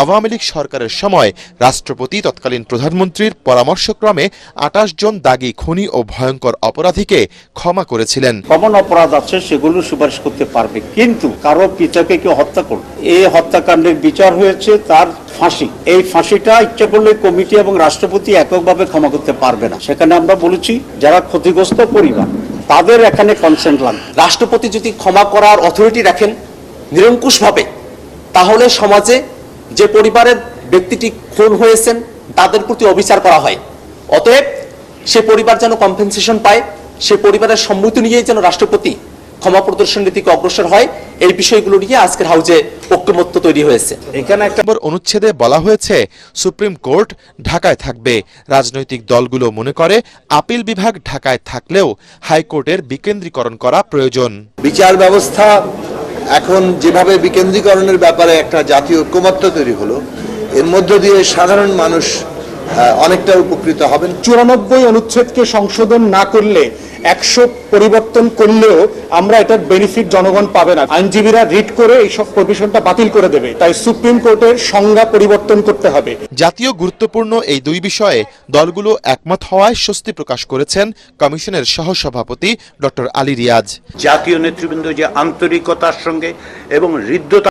আওয়ামী লীগ সরকারের সময় রাষ্ট্রপতি তৎকালীন প্রধানমন্ত্রীর পরামর্শক্রমে আটাশ জন দাগি, খুনি ও ভয়ঙ্কর অপরাধীকে ক্ষমা করেছিলেন। কমন অপরাধ আছে, সেগুলো সুপারিশ করতে পারবে। কিন্তু কারও পিতাকে কেউ হত্যা করবে। এই হত্যাকাণ্ডের বিচার হয়েছে, তার ফাঁসি। এই ফাঁসিটা ইচ্ছা করলে কমিটি এবং রাষ্ট্রপতি এককভাবে ক্ষমা করতে পারবে না। সেখানে আমরা বলেছি, যারা ক্ষতিগ্রস্ত পরিবার, তাদের এখানে কনসেন্ট লাগবে। রাষ্ট্রপতি যদি ক্ষমা করার অথরিটি রাখেন, নিরঙ্কুশভাবে, তাহলে সমাজে যে পরিবারের ব্যক্তিটি খুন হয়েছেন তাদের প্রতি অবিচার করা হয়। অতএব সে পরিবার যেন কম্পেনসেশন পায় সে পরিবারের সম্মতি নিয়েই যেন রাষ্ট্রপতি ক্ষমা প্রদর্শনের দিকে অগ্রসর হয় এই বিষয়গুলো নিয়ে আজকের হাউজে ঐক্যমত্য তৈরি হয়েছে। এখানে একটা নম্বর অনুচ্ছেদে বলা হয়েছে সুপ্রিম কোর্ট ঢাকায় থাকবে। রাজনৈতিক দলগুলো মনে করে আপিল বিভাগ ঢাকায় থাকলেও হাইকোর্টের বিকেন্দ্রীকরণ করা প্রয়োজন। বিচার ব্যবস্থা এখন যেভাবে বিকেন্দ্রীকরণের ব্যাপারে একটা জাতীয় ঐক্যমত্য তৈরি হলো এর মধ্য দিয়ে সাধারণ মানুষ অনেকটা উপকৃত হবেন। চুরানব্বই অনুচ্ছেদকে সংশোধন না করলে একশো পরিবর্তন করলেও আমরা এটার বেনিফিট জনগণ পাবে না। আইনজীবীরা রিট করে এই সব প্রভিশনটা বাতিল করে দেবে। তাই সুপ্রিম কোর্টের সংজ্ঞা পরিবর্তন করতে হবে। জাতীয় গুরুত্বপূর্ণ এই দুই বিষয়ে দলগুলো একমত হওয়ায় স্বস্তি প্রকাশ করেছেন কমিশনের সহসভাপতি ডক্টর আলী রিয়াজ। জাতীয় নেতৃবৃন্দ যে আন্তরিকতার সঙ্গে এবং হৃদ্যতা